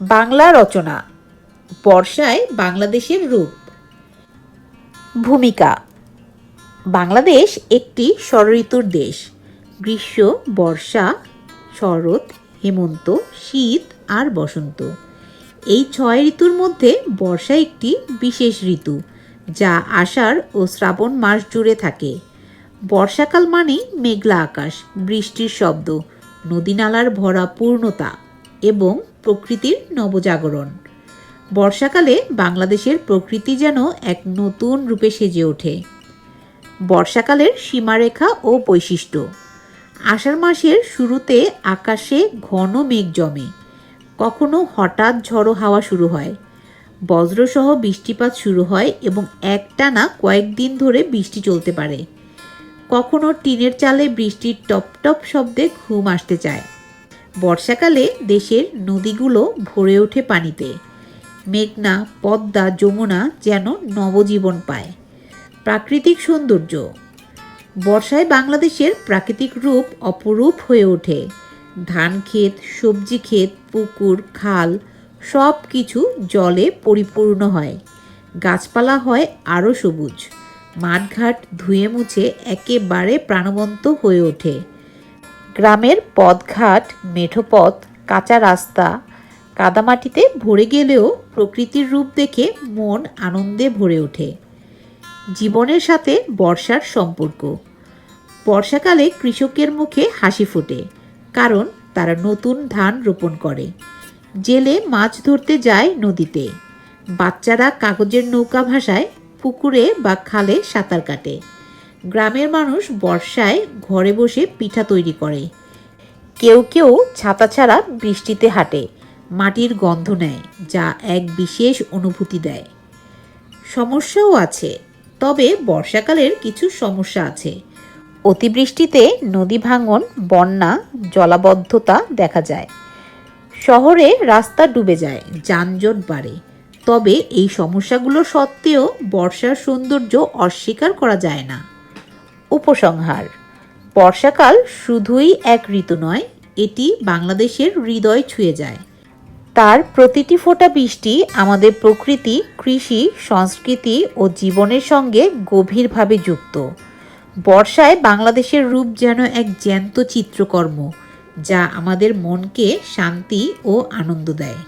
বাংলা রচনা, বর্ষায় বাংলাদেশের রূপ। ভূমিকা, বাংলাদেশ একটি ষড়ঋতুর দেশ। গ্রীষ্ম, বর্ষা, শরৎ, হেমন্ত, শীত আর বসন্ত। এই ছয় ঋতুর মধ্যে বর্ষা একটি বিশেষ ঋতু, যা আষাঢ় ও শ্রাবণ মাস জুড়ে থাকে। বর্ষাকাল মানেই মেঘলা আকাশ, বৃষ্টির শব্দ, নদীনালার ভরা পূর্ণতা। এবং প্রকৃতির নবজাগরণ। বর্ষাকালে বাংলাদেশের প্রকৃতি যেন এক নতুন রূপে সেজে ওঠে। বর্ষাকালের সীমারেখা ও বৈশিষ্ট্য। আষাঢ় মাসের শুরুতে আকাশে ঘন মেঘ জমে। কখনো হঠাৎ ঝড়ো হাওয়া শুরু হয়। বজ্রসহ বৃষ্টিপাত শুরু হয় এবং একটানা কয়েকদিন ধরে বৃষ্টি চলতে পারে। কখনো টিনের চালে বৃষ্টির টপ টপ শব্দে ঘুম আসতে চায়। বর্ষাকালে দেশের নদীগুলো ভরে ওঠে পানিতে। মেঘনা, পদ্মা, যমুনা যেন নবজীবন পায়। প্রাকৃতিক সৌন্দর্য। বর্ষায় বাংলাদেশের প্রাকৃতিক রূপ অপরূপ হয়ে ওঠে। ধান ক্ষেত, সবজি ক্ষেত, পুকুর, খাল সব কিছু জলে পরিপূর্ণ হয়। গাছপালা হয় আরও সবুজ। মাঠঘাট ধুয়ে মুছে একেবারে প্রাণবন্ত হয়ে ওঠে। গ্রামের পথঘাট, মেঠোপথ, কাঁচা রাস্তা, কাদামাটিতে ভরে গেলেও প্রকৃতির রূপ দেখে মন আনন্দে ভরে ওঠে। জীবনের সাথে বর্ষার সম্পর্ক। বর্ষাকালে কৃষকের মুখে হাসি ফোটে, কারণ তারা নতুন ধান রোপণ করে। জেলে মাছ ধরতে যায় নদীতে। বাচ্চারা কাগজের নৌকা ভাসায়, পুকুরে বা খালে সাঁতার কাটে। গ্রামের মানুষ বর্ষায় ঘরে বসে পিঠা তৈরি করে। কেউ কেউ ছাতা ছাড়া বৃষ্টিতে হাঁটে, মাটির গন্ধ নেয়, যা এক বিশেষ অনুভূতি দেয়। সমস্যাও আছে, তবে বর্ষাকালের কিছু সমস্যা আছে। অতিবৃষ্টিতে নদী ভাঙন, বন্যা, জলাবদ্ধতা দেখা যায়। শহরে রাস্তা ডুবে যায়, যানজট বাড়ে। তবে এই সমস্যাগুলো সত্ত্বেও বর্ষার সৌন্দর্য অস্বীকার করা যায় না। উপসংহার। বর্ষাকাল শুধুই এক ঋতু নয়, এটি বাংলাদেশের হৃদয় ছুঁয়ে যায়। তার প্রতিটি ফোঁটা বৃষ্টি আমাদের প্রকৃতি, কৃষি, সংস্কৃতি ও জীবনের সঙ্গে গভীরভাবে যুক্ত। বর্ষায় বাংলাদেশের রূপ যেন এক জ্যান্ত চিত্রকর্ম, যা আমাদের মনকে শান্তি ও আনন্দ দেয়।